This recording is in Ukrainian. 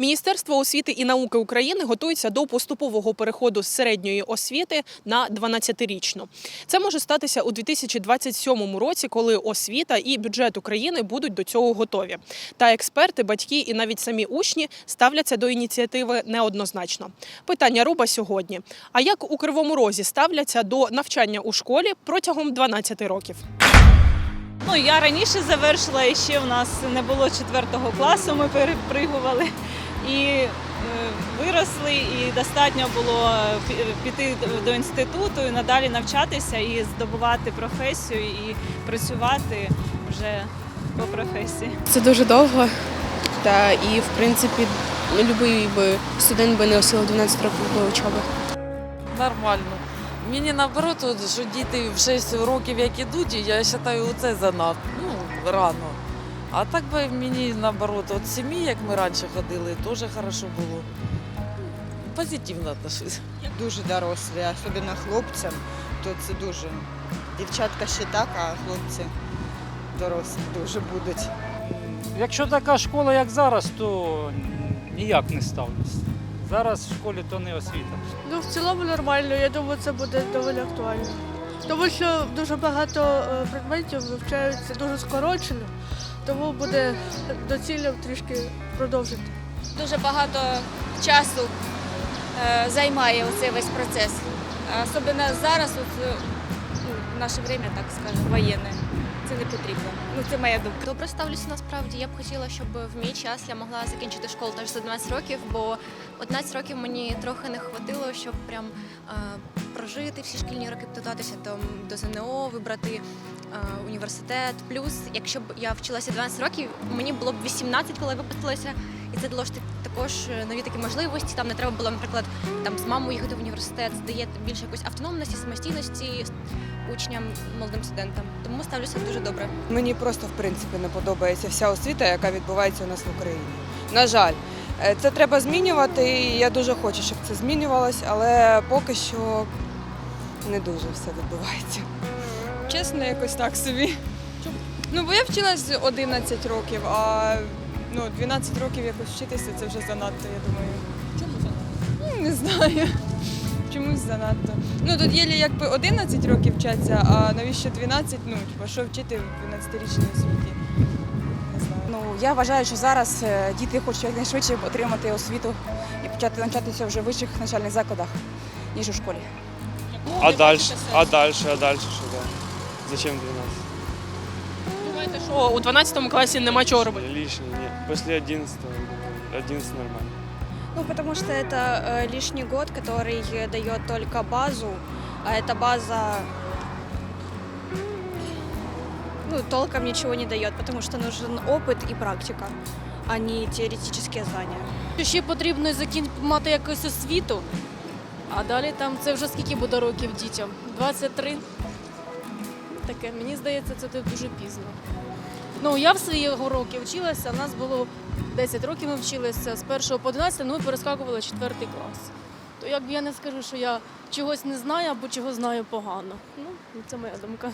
Міністерство освіти і науки України готується до поступового переходу з середньої освіти на 12-річну. Це може статися у 2027 році, коли освіта і бюджет України будуть до цього готові. Та експерти, батьки і навіть самі учні ставляться до ініціативи неоднозначно. Питання руба сьогодні: а як у Кривому Розі ставляться до навчання у школі протягом 12 років? Ну, я раніше завершила, і ще в нас не було четвертого класу, ми перепригували. І е, виросли, і достатньо було піти до інституту і надалі навчатися і здобувати професію, і працювати вже по професії. Це дуже довго. Та і в принципі будь-який би студент би не осилив 12 років до учоби. Нормально. Мені наоборот, що діти в 6 років як ідуть, я вважаю, це занадто ну, рано. А так би мені наоборот, от сім'ї, як ми раніше ходили, теж хорошо було. Позитивно отношусь. дуже дорослі, особливо хлопцям, то це дуже. Дівчатка ще так, а хлопці дорослі дуже будуть. Якщо така школа, як зараз, то ніяк не ставлюсь. Зараз в школі то не освіта. Ну, в цілому нормально, я думаю, це буде доволі актуально. Тому що дуже багато е, предметів вивчаються дуже скорочено, тому буде доцільно трішки продовжити. дуже багато часу е, займає цей весь процес. Особливо зараз, от, е, ну, в наше время, так скажемо, воєнне. Це не потрібно. Ну, це моя думка. Добре ставлюся насправді. Я б хотіла, щоб в мій час я могла закінчити школу теж за 12 років, бо 11 років мені трохи не хватило, щоб прям е, прожити всі шкільні роки, підготуватися до, до ЗНО, вибрати університет. Плюс, якщо б я вчилася 12 років, мені було б 18, коли випустилася. І це дало ж так- також е, нові такі можливості. Там не треба було, наприклад, там з мамою їхати в університет, здає більше якоїсь автономності, самостійності учням, молодим студентам. Тому ставлюся дуже добре. Мені просто в принципі не подобається вся освіта, яка відбувається у нас в Україні. На жаль, Е, це треба змінювати, і я дуже хочу, щоб це змінювалось, але поки що не дуже все відбувається. Чесно, якось так собі. Ну, бо я вчилась 11 років, а ну, 12 років якось вчитися це вже занадто, я думаю. Чому занадто? Не знаю. Чомусь занадто. Ну тут є якби 11 років вчаться, а навіщо 12? Ну, типа, що вчити в 12-річній освіті? Не знаю. Ну я вважаю, що зараз е, діти хочуть якнайшвидше отримати освіту і почати навчатися вже в вищих навчальних закладах, ніж у школі. А дальше? А далі, а далі що? Зачем 12? Думаєте, що у 12 класі нема чого робити? Лишнє, ні. Після 11 11 нормально. Ну, потому что это э, лишний год, который э, дает только базу, а эта база ну, толком ничего не дает, потому что нужен опыт и практика, а не теоретические знания. Ще потрібно закін... мати якусь освіту, а далі там це вже скільки буде років дітям? 23? Таке, мені здається, це дуже пізно. Ну, я в свої роки вчилася, у нас було 10 років ми вчилися з 1 по 11, ну ми перескакували 4 клас. То якби я не скажу, що я чогось не знаю або чого знаю погано. Ну, це моя думка.